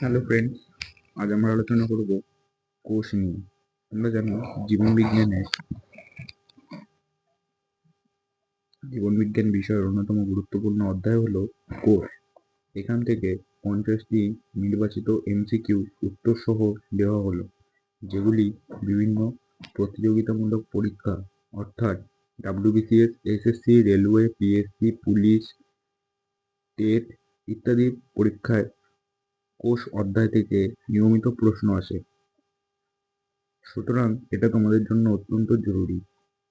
Hello friends আজ আমরা আলোচনা করব কোষ নিয়ে। তোমরা জানো জীবন বিজ্ঞানে জীবন বিজ্ঞান বিষয়ের অন্যতম গুরুত্বপূর্ণ অধ্যায় হলো কোষ। এখান থেকে পঞ্চাশটি নির্বাচিত এমসিকিউ উত্তর সহ দেওয়া হলো, যেগুলি বিভিন্ন প্রতিযোগিতামূলক পরীক্ষা, অর্থাৎ WBCS, SSC, railway, PSC, police, TET ইত্যাদি পরীক্ষায় কোষ অধ্যায় থেকে নিয়মিত প্রশ্ন আসে। সুতরাং এটা তোমাদের জন্য অত্যন্ত জরুরি।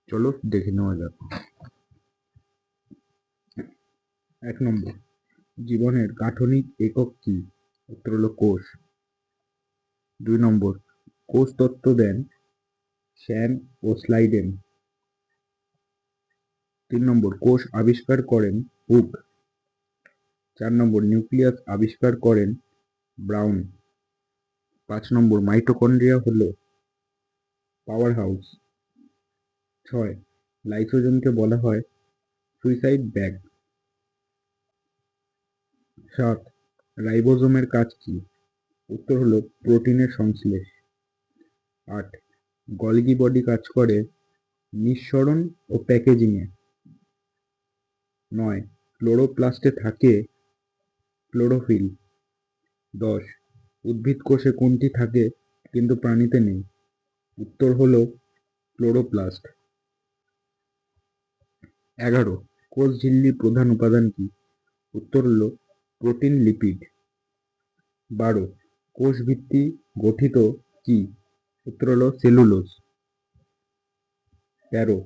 চলো দেখে নেওয়া যাক। এক নম্বর, জীবনের গাঠনিক একক কি? উত্তর হলো কোষ। দুই নম্বর, কোষ তত্ত্ব দেন শ্যান ও স্লাইডেন। তিন নম্বর, কোষ আবিষ্কার করেন হুক। চার নম্বর, নিউক্লিয়াস আবিষ্কার করেন ব্রাউন। পাঁচ নম্বর, মাইটোকন্ড্রিয়া হল পাওয়ার হাউস ছয়, লাইসোজোমকে বলা হয় সুইসাইড ব্যাগ সাত, রাইবোজোমের কাজ কি? উত্তর হলো প্রোটিনের সংশ্লেষ। আট, গলগি বডি কাজ করে নিঃসরণ ও প্যাকেজিংয়ে। নয়, ক্লোরোপ্লাস্টে থাকে ক্লোরোফিল। দশ। উদ্ভিদ কোষে কোনটি থাকে কিন্তু প্রাণীতে নেই? উত্তর হলো ক্লোরোপ্লাস্ট। এগারো। কোষ ঝিল্লির প্রধান উপাদান কি? উত্তর হলো প্রোটিন লিপিড। বারো। কোষ ভিত্তি গঠিত কি? উত্তর হলো সেলুলোজ। তেরো।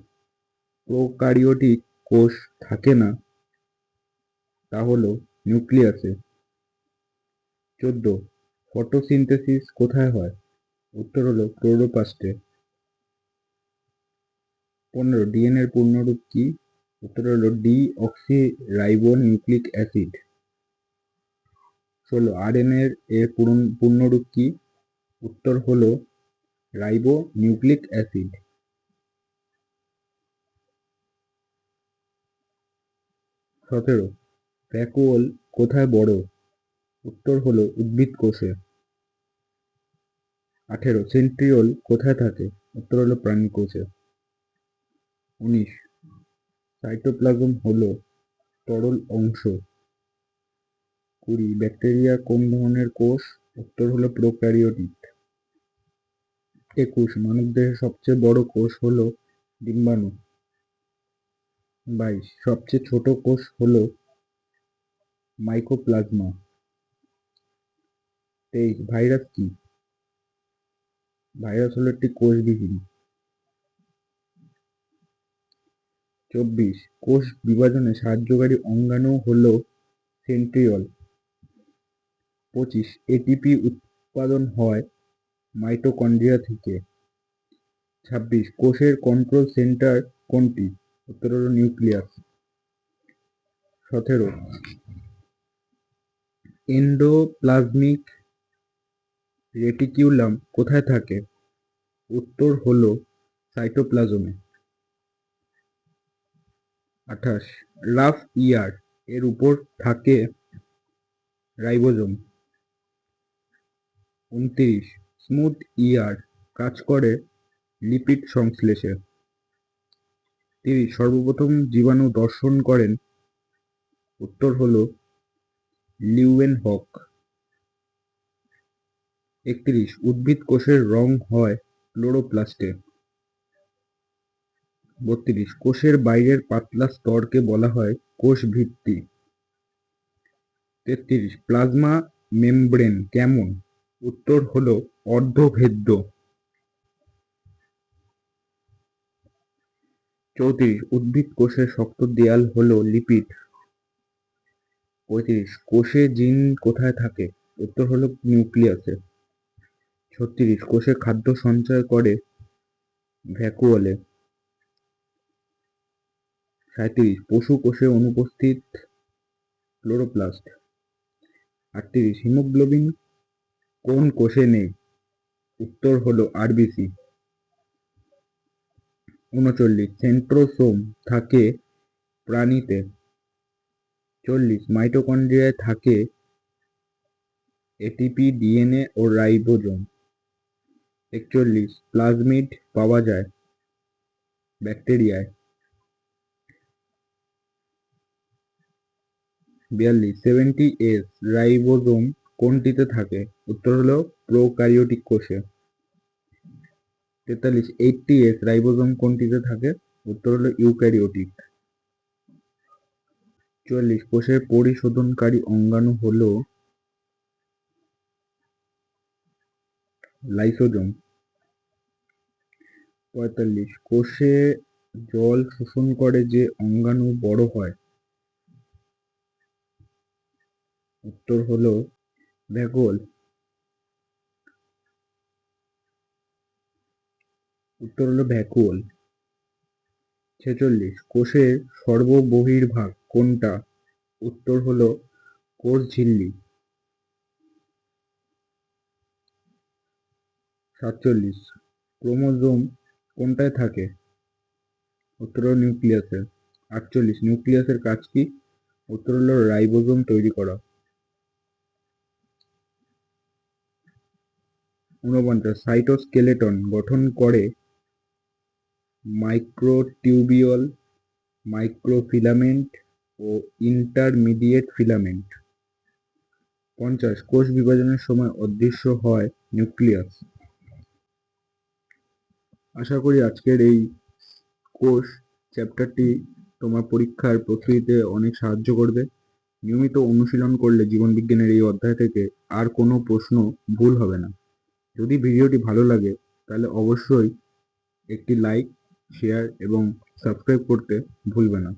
প্রোকারিওটিক কোষ থাকে না, তা হলো নিউক্লিয়াসে। চোদ্দ ফটোসিনথেসিস কোথায় হয়? উত্তর হলো ক্লোরোপ্লাস্টে। পনেরো, ডিএনএর পূর্ণরূপ কি? উত্তর হলো D oxy ribo nucleic acid. ষোলো, আরএনএর এর এর পূর্ণরূপ কি? উত্তর হলো রাইবো নিউক্লিক অ্যাসিড। সতেরো ভ্যাকুওল কোথায় বড়? উত্তর হলো উদ্ভিদ কোষে। আঠেরো, সেন্ট্রিওল কোথায় থাকে? উত্তর হলো প্রাণী কোষে। উনিশ, সাইটোপ্লাজম হলো তরল অংশ। কুড়ি, ব্যাকটেরিয়া কোন ধরনের কোষ? উত্তর হলো প্রোক্যারিওটিক একুশ, মানবদেহের সবচেয়ে বড় কোষ হলো ডিম্বাণু। বাইশ, সবচেয়ে ছোট কোষ হলো মাইকোপ্লাজমা। তেইশ ভাইরাস কি? ভাইরাস হলো একটি কোষবিহীন চব্বিশ, কোষ বিভাজনে সাহায্যকারী অঙ্গাণু হলো সেন্ট্রিওল পঁচিশ এটিপি উৎপাদন হয় মাইটোকন্ড্রিয়া থেকে। ছাব্বিশ, কোষের কন্ট্রোল সেন্টার কোনটি? উত্তর হলো নিউক্লিয়াস সতেরো এন্ডোপ্লাজমিক রেটিকিউলাম কোথায় থাকে? উত্তর হলো সাইটোপ্লাজমে। আঠাশ, রাফ ইয়ার এর উপর থাকে রাইবোজোম। উনত্রিশ, স্মুথ ইয়ার কাজ করে লিপিড সংশ্লেষে। তিরিশ, সর্বপ্রথম জীবাণু দর্শন করেন। উত্তর হলো লিউয়েন হক একত্রিশ, উদ্ভিদ কোষের রং হয় ক্লোরোপ্লাস্টে। বত্রিশ, কোষের বাইরের পাতলা স্তরকে বলা হয় কোষ ভিত্তি তেত্রিশ, প্লাজমা মেমব্রেন কেমন? উত্তর হল অর্ধভেদ্য। চৌত্রিশ, উদ্ভিদ কোষের শক্ত দেয়াল হল লিপিড। পঁয়ত্রিশ, কোষে জিন কোথায় থাকে? উত্তর হলো নিউক্লিয়াসে। ছত্রিশ কোষে খাদ্য সঞ্চয় করে ভ্যাকুয়ালে সাঁত্রিশ পশু কোষে অনুপস্থিত ক্লোরোপ্লাস্ট। আটত্রিশ, হিমোগ্লোবিন কোন কোষে নেই? উত্তর হলো আরবিসি উনচল্লিশ, সেন্ট্রোসোম থাকে প্রাণীতে। চল্লিশ, মাইটোকন্ড্রিয়ায় থাকে এটিপি ডিএনএ ও রাইবোজোম। একচল্লিশ প্লাজমিড পাওয়া যায় ব্যাকটেরিয়ায় বিয়াল্লিশ সেভেন্টি এস রাইবোজোম কোনটিতে থাকে? উত্তর হলো প্রোক্যারিওটিক কোষে। তেতাল্লিশ এইটটি এস রাইবোজোম কোনটিতে থাকে? উত্তর হলো ইউক্যারিওটিক চুয়াল্লিশ কোষের পরিশোধনকারী অঙ্গাণু হলো লাইসোজোম। পঁয়তাল্লিশ, কোষে জল শোষণ করে যে অঙ্গাণু বড় হয়। উত্তর হলো ভ্যাকুওল উত্তর হলো ভ্যাকুওল ছেচল্লিশ, কোষের সর্ববহির্ভাগ কোনটা? উত্তর হলো কোষ ঝিল্লি। সাতচল্লিশ। ক্রোমোজোম কোনটায় থাকে? উত্তর নিউক্লিয়াসে। আটচল্লিশ। নিউক্লিয়াসের কাজ কি? উত্তর হলো রাইবোজোম তৈরি করা। ঊনপঞ্চাশ। সাইটোস্কেলেটন গঠন করে মাইক্রোটিউবিউল মাইক্রোফিলামেন্ট ও ইন্টারমিডিয়েট ফিলামেন্ট। পঞ্চাশ। কোষ বিভাজনের সময় অদৃশ্য হয় নিউক্লিয়াস। আশা করি আজকের এই কোর্স চ্যাপ্টারটি তোমার পরীক্ষার প্রস্তুতিতে অনেক সাহায্য করবে। নিয়মিত অনুশীলন করলে জীবনবিজ্ঞানের এই অধ্যায় থেকে আর কোনো প্রশ্ন ভুল হবে না। যদি ভিডিওটি ভালো লাগে, তাহলে অবশ্যই একটি লাইক শেয়ার এবং সাবস্ক্রাইব করতে ভুলবে না।